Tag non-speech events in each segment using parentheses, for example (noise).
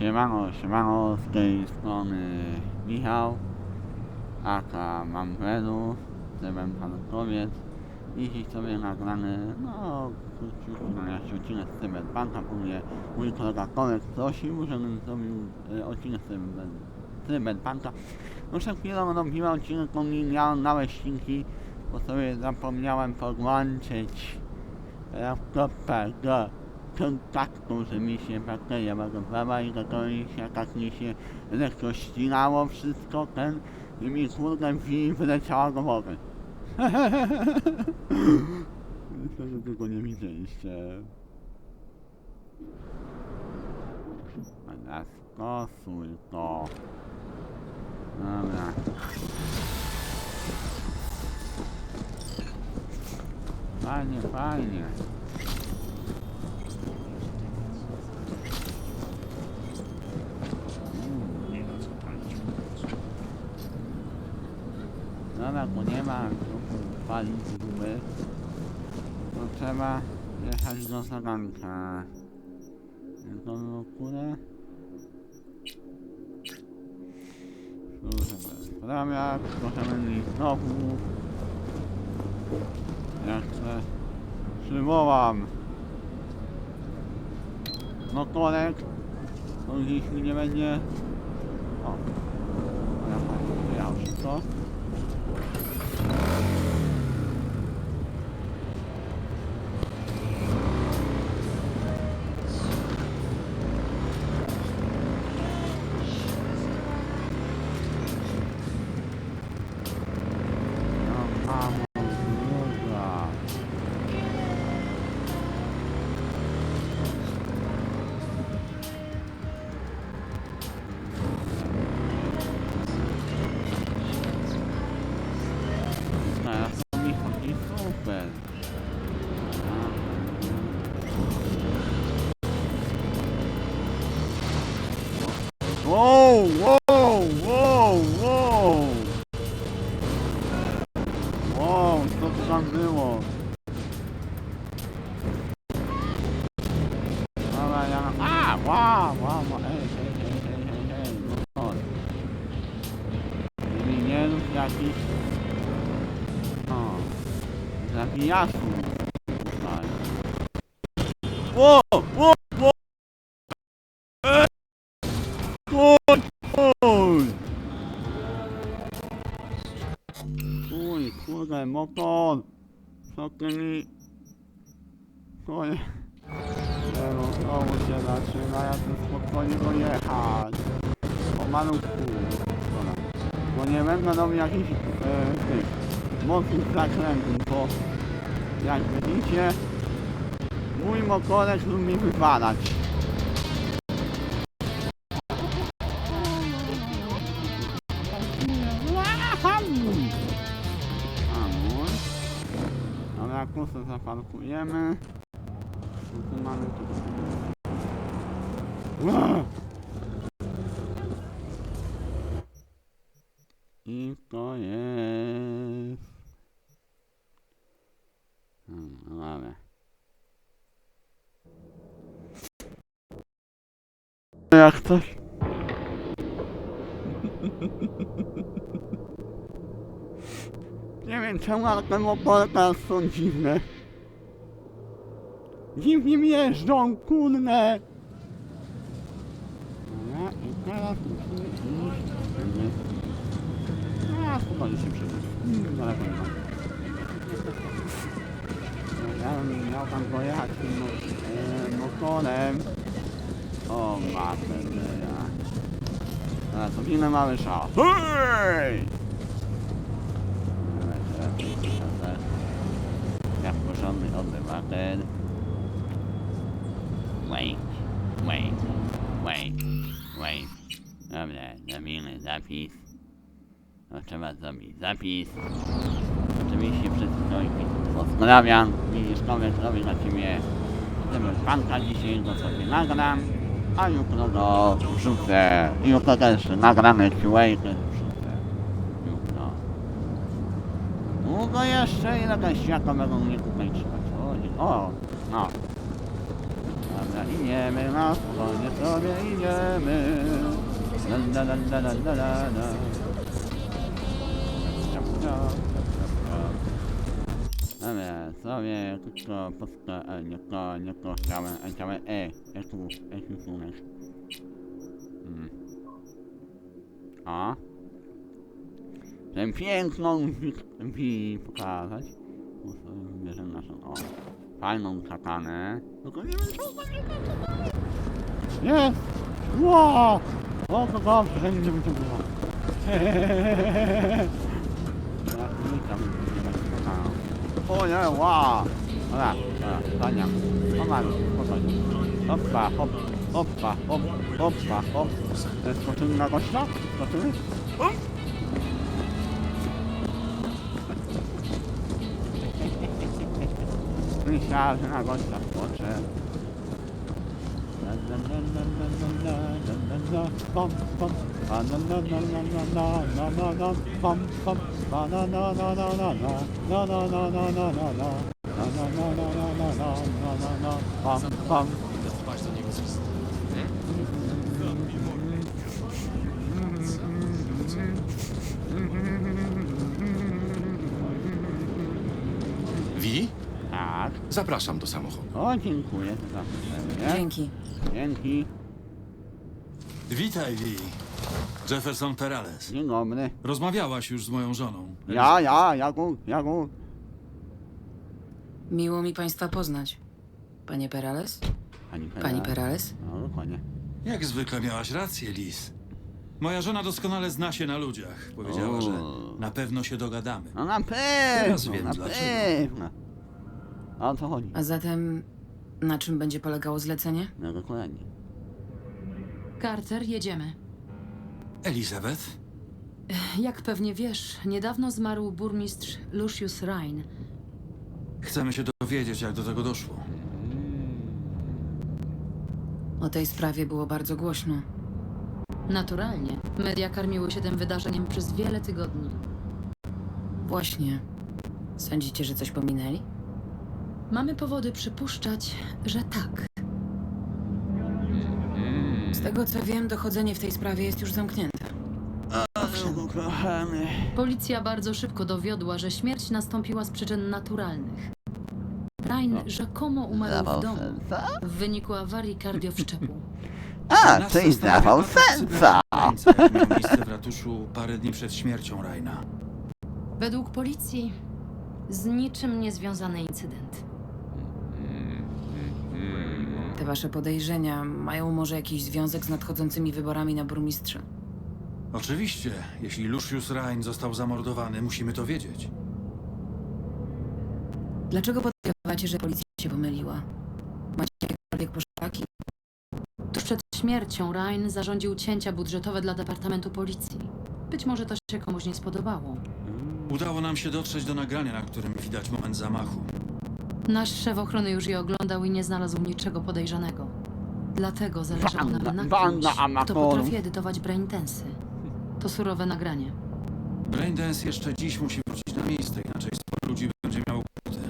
Siemano, siemano, z tej strony Michał, aka Manfredu, Steven Pankowiec i dziś sobie nagrany, no, króciutki na jeszcze odcinek z Cyberpunka, później mój kolega Kolek prosił, żebym zrobił e, odcinek z Cyber- Cyberpunka. No przed chwilą robiłem odcinek, bo nie miałem na ścinki, bo sobie zapomniałem podłączyć laptopa do kontaktu, że mi się bateria ładowała i mi się tak mi się lekko ścinało wszystko ten i mi kurde chwili wyleciała do wody. (laughs) Myślę, że tego nie widzieliście. A stosuj to. Dobra. Fajnie, fajnie. Bo nie ma palić gumy. To trzeba jechać do zaganka. To kurę. Słuchajmy, sprawia, trochę mniej znowu. Ja chcę. Przywołam. No korek. To gdzieś mi nie będzie. O. Ja fajnie, jakiś... O, zabijasów tutaj. Ło, ło, ło! Oj, oj! Uj, kurde, motor! Co ty mi... Oj... Nie no, znowu się zaczyna, ja tu spokojnie dojechać. Po malutku. Bo nie będę robił jakichś e, mocnych zakrętów, bo jak widzicie, mój motorek lubi wywalać. Dobra, kusę zaparkujemy. Tu mamy tu? Ła! I to jest... Hmm, no dobra. Coś? Nie wiem czemu, ale te motorka są dziwne. Dziwnie mi jeżdżą, kurne! Dobra, i teraz musimy iść. A, spokojnie się przyjdzie. Hmm, daleko nie ma. No, Ja bym miał tam pojechać tym mo- e, motorem. O, matę. A, to inny mały szał. Hej! Jak porządny obywatel. Wait, wait, wait, wait. Dobra, zrobimy zapis. No trzeba zrobić zapis. Oczywiście wszyscy trójki pozdrawiam. Widzisz, kogoś robię dla ciebie. Chcemy panka dzisiaj, go sobie nagram. A jutro go wrzucę. Jutro też nagramy QA, też wrzucę. Jutro. Długo jeszcze ile te światła będą mnie tutaj trzymać. O, o, no. Dobra. Idziemy na spokojnie sobie idziemy. La la la la la la la la. Dobra, sobie tylko puszczę, e, nie to, nie to chciałem, e, chciałem, e, e tu, e tu sumesz. Mm. A? Tę piękną wi pokazać. Bierze naszą, o, fajną katanę. Tylko nie wiem, co to jest. Jest! Wow! O, to dobrze, że nie co było. Ja nie tam nie będzie kataną. O nie, wow! Dobra, dobra, Tania. Pomagaj, spokojnie. Hoppa, hop, hoppa, hop, hoppa, hop. Skoczymy na gościa? Skoczymy? Myślałem, że na gościa skoczę. Dostawać do niego coś. Wi? Tak. Zapraszam do samochodu. O, dziękuję za. Dzięki. Dzięki. Witaj, Wi. Jefferson Perales. Dzień dobry. Rozmawiałaś już z moją żoną. Ja, ja, Jakub, Jakub. Miło mi Państwa poznać. Panie Perales? Pani Perales. Pani Perales? No, dokładnie. Jak zwykle miałaś rację, Liz. Moja żona doskonale zna się na ludziach. Powiedziała, O. że na pewno się dogadamy. No na Teraz pewno, wiem na dlaczego. pewno. A o co chodzi? A zatem na czym będzie polegało zlecenie? No dokładnie. Carter, jedziemy. Elizabeth? Jak pewnie wiesz, niedawno zmarł burmistrz Lucius Rhine. Chcemy się dowiedzieć, jak do tego doszło. O tej sprawie było bardzo głośno. Naturalnie. Media karmiły się tym wydarzeniem przez wiele tygodni. Właśnie. Sądzicie, że coś pominęli? Mamy powody przypuszczać, że tak. Z tego co wiem, dochodzenie w tej sprawie jest już zamknięte. Owszem. kochany. Policja bardzo szybko dowiodła, że śmierć nastąpiła z przyczyn naturalnych. Rhine rzekomo umarł w domu w wyniku awarii kardiowszczepu. A, Nas czyli zastanawia jak miał miejsce w ratuszu parę dni przed śmiercią Raina. Według policji z niczym niezwiązany incydent. Te wasze podejrzenia mają może jakiś związek z nadchodzącymi wyborami na burmistrza? Oczywiście, jeśli Lucius Rain został zamordowany, musimy to wiedzieć. Dlaczego podejrzewacie, że policja się pomyliła? Macie jakiekolwiek poszlaki? Tuż przed śmiercią Ryan zarządził cięcia budżetowe dla Departamentu Policji. Być może to się komuś nie spodobało. Udało nam się dotrzeć do nagrania, na którym widać moment zamachu. Nasz szef ochrony już je oglądał i nie znalazł niczego podejrzanego. Dlatego zależało nam na banda kimś, kto amatorów. potrafi edytować braintensy. To surowe nagranie. Braindance jeszcze dziś musi wrócić na miejsce, inaczej sporo ludzi będzie miało kłopoty.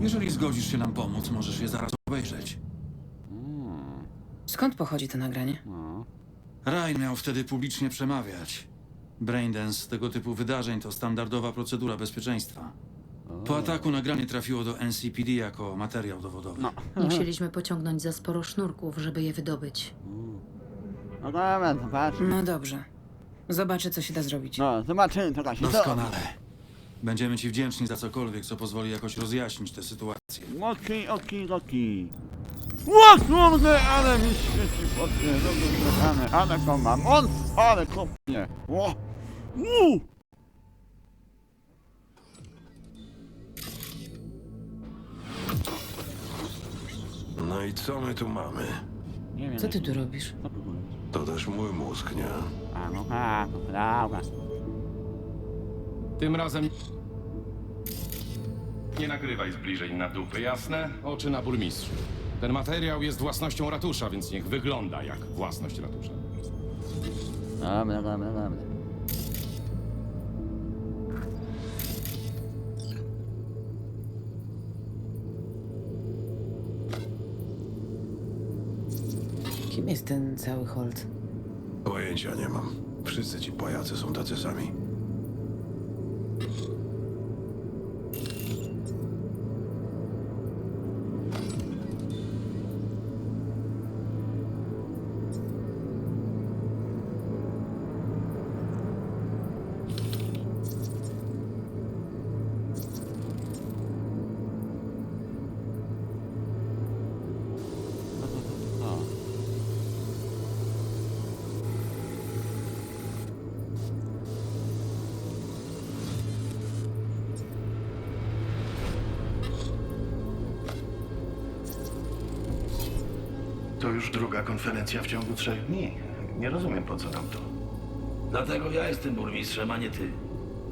Jeżeli zgodzisz się nam pomóc, możesz je zaraz obejrzeć. Skąd pochodzi to nagranie? Ryan miał wtedy publicznie przemawiać. Braindance tego typu wydarzeń to standardowa procedura bezpieczeństwa. Po ataku nagranie trafiło do NCPD jako materiał dowodowy. No. (laughs) Musieliśmy pociągnąć za sporo sznurków, żeby je wydobyć. No dobra, zobaczmy. No dobrze. Zobaczę, co się da zrobić. No, zobaczymy, co da się Doskonale. Będziemy ci wdzięczni za cokolwiek, co pozwoli jakoś rozjaśnić tę sytuację. Oki, oki, oki. Kurde, ale mi świeci pod dobrze kochany, ale go mam, on, ale kopnie. Ło, Uuu. No i co my tu mamy? Nie wiem, Co ty tu robisz? co tu robisz? To też mój mózg, nie? A no tak, to prawda. Tym razem nie nagrywaj zbliżeń na dupy, jasne? Oczy na burmistrzu. Ten materiał jest własnością ratusza, więc niech wygląda jak własność ratusza. Dobra, dobra, dobra. Kim jest ten cały Holt? Pojęcia nie mam. Wszyscy ci pajacy są tacy sami. Już druga konferencja w ciągu trzech dni. Nie rozumiem, po co nam to. Dlatego ja jestem burmistrzem, a nie ty.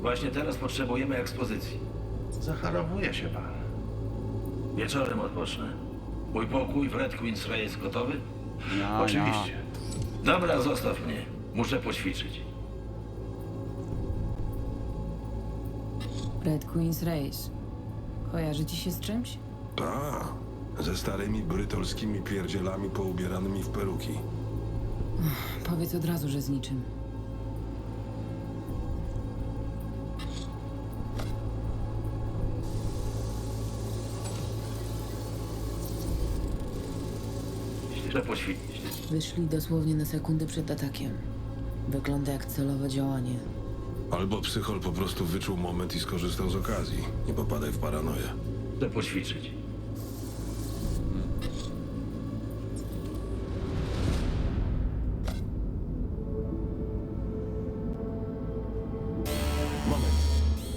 Właśnie teraz potrzebujemy ekspozycji. Zacharowuje się pan. Wieczorem odpocznę. Mój pokój w Red Queen's Ray jest gotowy? Ja, Oczywiście. Dobra, zostaw mnie. Muszę poćwiczyć. Red Queen's Race. Kojarzy ci się z czymś? Ta, ze starymi brytolskimi pierdzielami poubieranymi w peruki. Powiedz od razu, że z niczym. Muszę poćwiczyć. Wyszli dosłownie na sekundę przed atakiem. Wygląda jak celowe działanie. Albo psychol po prostu wyczuł moment i skorzystał z okazji. Nie popadaj w paranoję. Muszę poćwiczyć.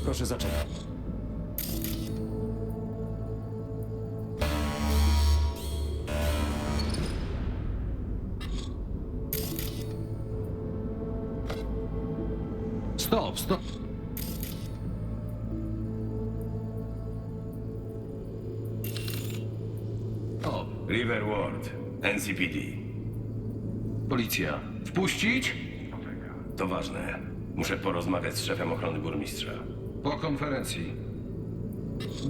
Proszę zaczekać. Stop, stop. O, River Ward, NCPD. policja. Wpuścić? To ważne. Muszę porozmawiać z szefem ochrony burmistrza. Po konferencji.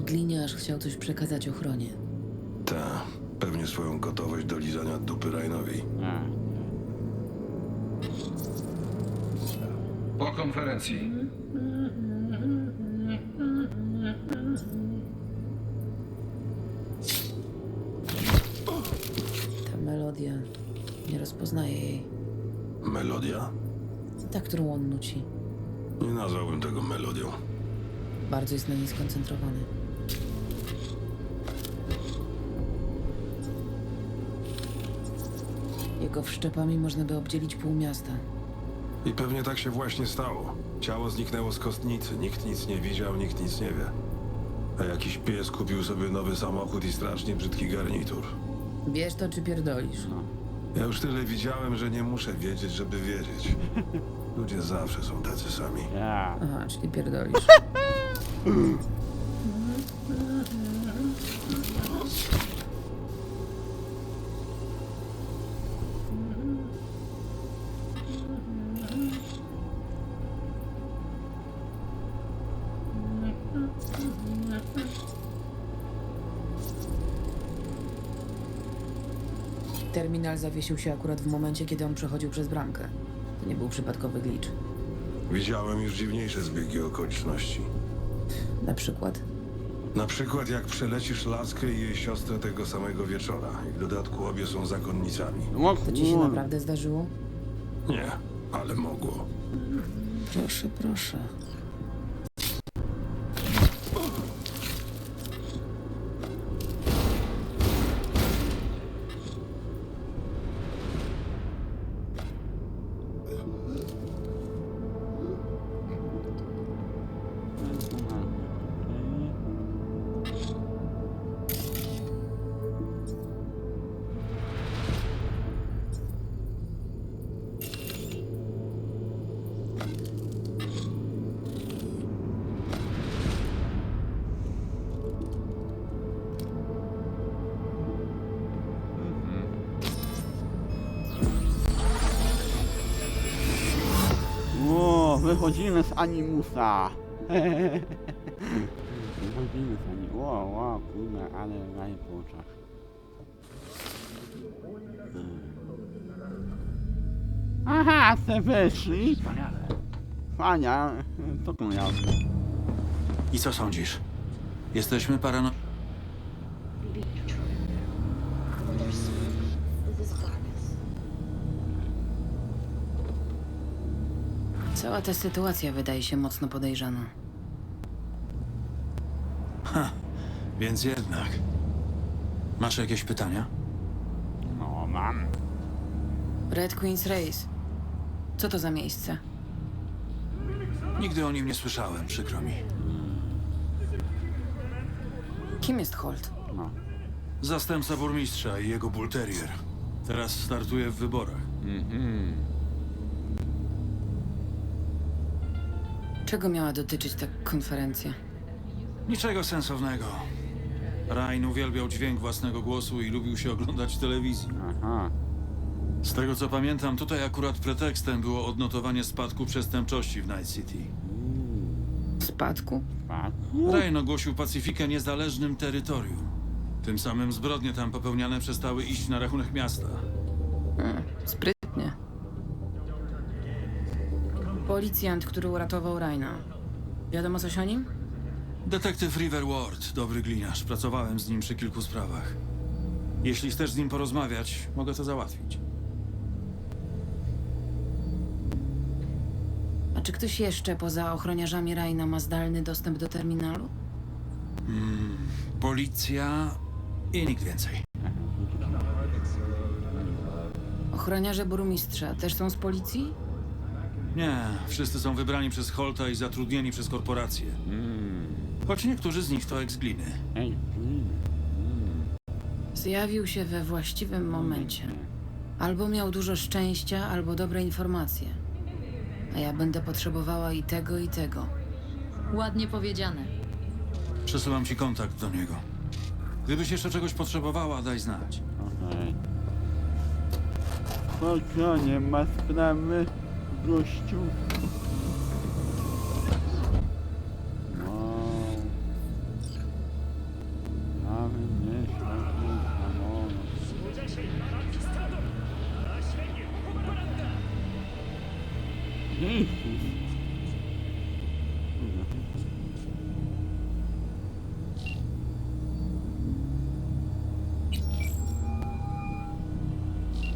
Gliniarz chciał coś przekazać ochronie. Ta, pewnie swoją gotowość do lizania dupy Rainowi. A. Po konferencji. Ta melodia. Nie rozpoznaję jej. Melodia? Ta, którą on nuci. Nie nazwałbym tego melodią. Bardzo jest na niej skoncentrowany. Jego wszczepami można by obdzielić pół miasta. I pewnie tak się właśnie stało. Ciało zniknęło z kostnicy, nikt nic nie widział, nikt nic nie wie. A jakiś pies kupił sobie nowy samochód i strasznie brzydki garnitur. Wiesz to, czy pierdolisz? Ja już tyle widziałem, że nie muszę wiedzieć, żeby wiedzieć. (laughs) Ludzie zawsze są tacy sami. Ja. Aha, czyli pierdolisz. (laughs) Terminal zawiesił się akurat w momencie, kiedy on przechodził przez bramkę. To nie był przypadkowy glitch. Widziałem już dziwniejsze zbiegi okoliczności. Na przykład. Na przykład jak przelecisz laskę i jej siostrę tego samego wieczora. I w dodatku obie są zakonnicami. O, To ci się kur- naprawdę zdarzyło? Nie, ale mogło. Proszę, proszę. Wychodzimy z animusa. wychodzimy z animusa. O, o, kurde, ale daje po oczach. Aha, te wyszli. Wspaniale. Fania, to jasne. I co sądzisz? Jesteśmy parano... Cała ta sytuacja wydaje się mocno podejrzana. Więc jednak. Masz jakieś pytania? No, mam. Red Queen's Race. Co to za miejsce? Nigdy o nim nie słyszałem, przykro mi. Kim jest Holt? No. Zastępca burmistrza i jego bull terrier. Teraz startuje w wyborach. Mhm. Czego miała dotyczyć ta konferencja? Niczego sensownego. Ryan uwielbiał dźwięk własnego głosu i lubił się oglądać telewizji. Aha. Z tego co pamiętam, tutaj akurat pretekstem było odnotowanie spadku przestępczości w Night City. Spadku? Ryan ogłosił Pacyfikę niezależnym terytorium. Tym samym zbrodnie tam popełniane przestały iść na rachunek miasta. Hmm, sprytnie. Policjant, który uratował Raina. Wiadomo coś o nim? Detektyw River Ward, dobry gliniarz. Pracowałem z nim przy kilku sprawach. Jeśli chcesz z nim porozmawiać, mogę to załatwić. A czy ktoś jeszcze poza ochroniarzami Raina ma zdalny dostęp do terminalu? Policja i nikt więcej. Ochroniarze burmistrza też są z policji? Nie, wszyscy są wybrani przez Holta i zatrudnieni przez korporacje. Choć niektórzy z nich to ex-gliny. Ej, mm. Zjawił się we właściwym momencie. Albo miał dużo szczęścia, albo dobre informacje. A ja będę potrzebowała i tego, i tego. Ładnie powiedziane. Przesyłam ci kontakt do niego. Gdybyś jeszcze czegoś potrzebowała, daj znać. Okej. To co, nie ma sprawy, gościu. No.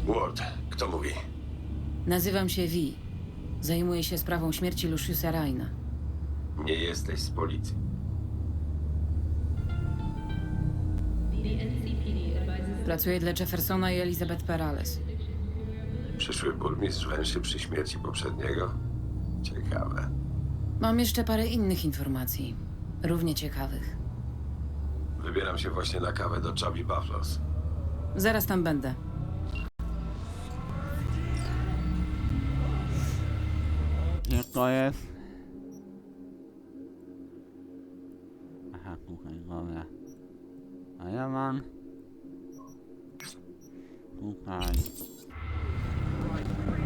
Ward, kto mówi? Nazywam się Vi. Zajmuję się sprawą śmierci Luciusa Raina. Nie jesteś z policji. Pracuję dla Jeffersona i Elizabeth Perales. Przyszły burmistrz węszy przy śmierci poprzedniego? Ciekawe. Mam jeszcze parę innych informacji, równie ciekawych. Wybieram się właśnie na kawę do Chubby Buffaloes. Zaraz tam będę. Gdzie to jest? Aha, tutaj, dobra. A ja mam... Tutaj.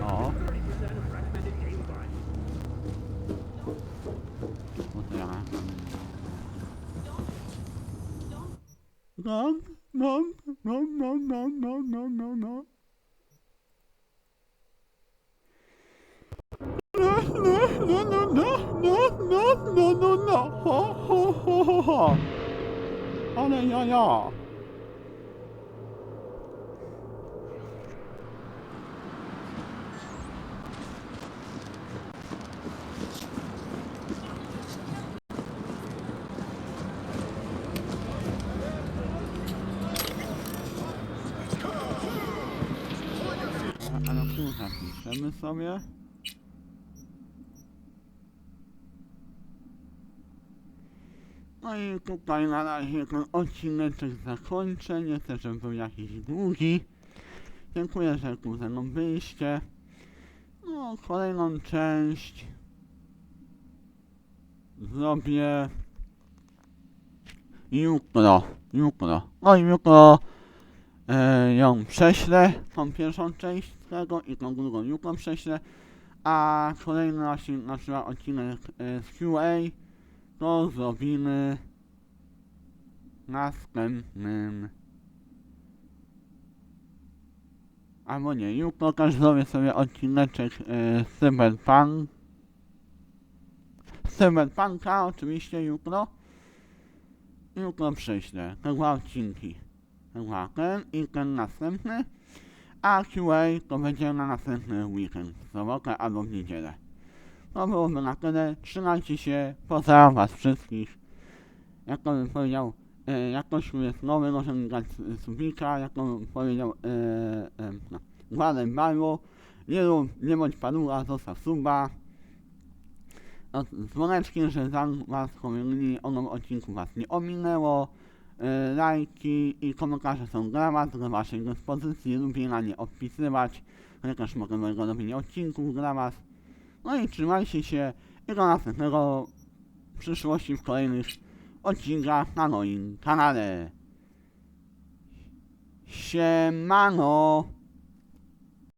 O. Tutaj ja mam... No, no, no, no, no, no, no, no, no. no, no, no, no, no, no, no, ho, ho, ho, ho, ho. Ale ja, ja. Ale słuchaj, piszemy sobie. I tutaj na razie ten odcineczek zakończę, nie chcę, żeby był jakiś długi. Dziękuję, że tu ze mną byliście. No, kolejną część zrobię jutro, jutro. No i jutro e, ją prześlę, tą pierwszą część tego i tą drugą jutro prześlę. A kolejny właśnie na przykład odcinek e, z QA to zrobimy następnym Albo nie, jutro też zrobię sobie odcineczek e, Cyberpunk. Cyberpunka oczywiście jutro. Jutro prześlę te dwa odcinki. Chyba ten i ten następny. A QA to będzie na następny weekend, w sobotę albo w niedzielę. To byłoby na tyle. Trzymajcie się. Pozdrawiam was wszystkich. Jak to bym powiedział, e, jak ktoś jest nowy, może mi dać subika, jak to bym powiedział, e, e, no. Gładem Bible. Nie nie bądź padura, zostaw suba. No, dzwoneczkiem, że za was nowym odcinku was nie ominęło. E, lajki i komentarze są dla was, do waszej dyspozycji, lubię na nie odpisywać. Chociaż mogę mojego robienia odcinków dla was. No i trzymajcie się i do następnego w przyszłości w kolejnych odcinkach na moim kanale. Siemano!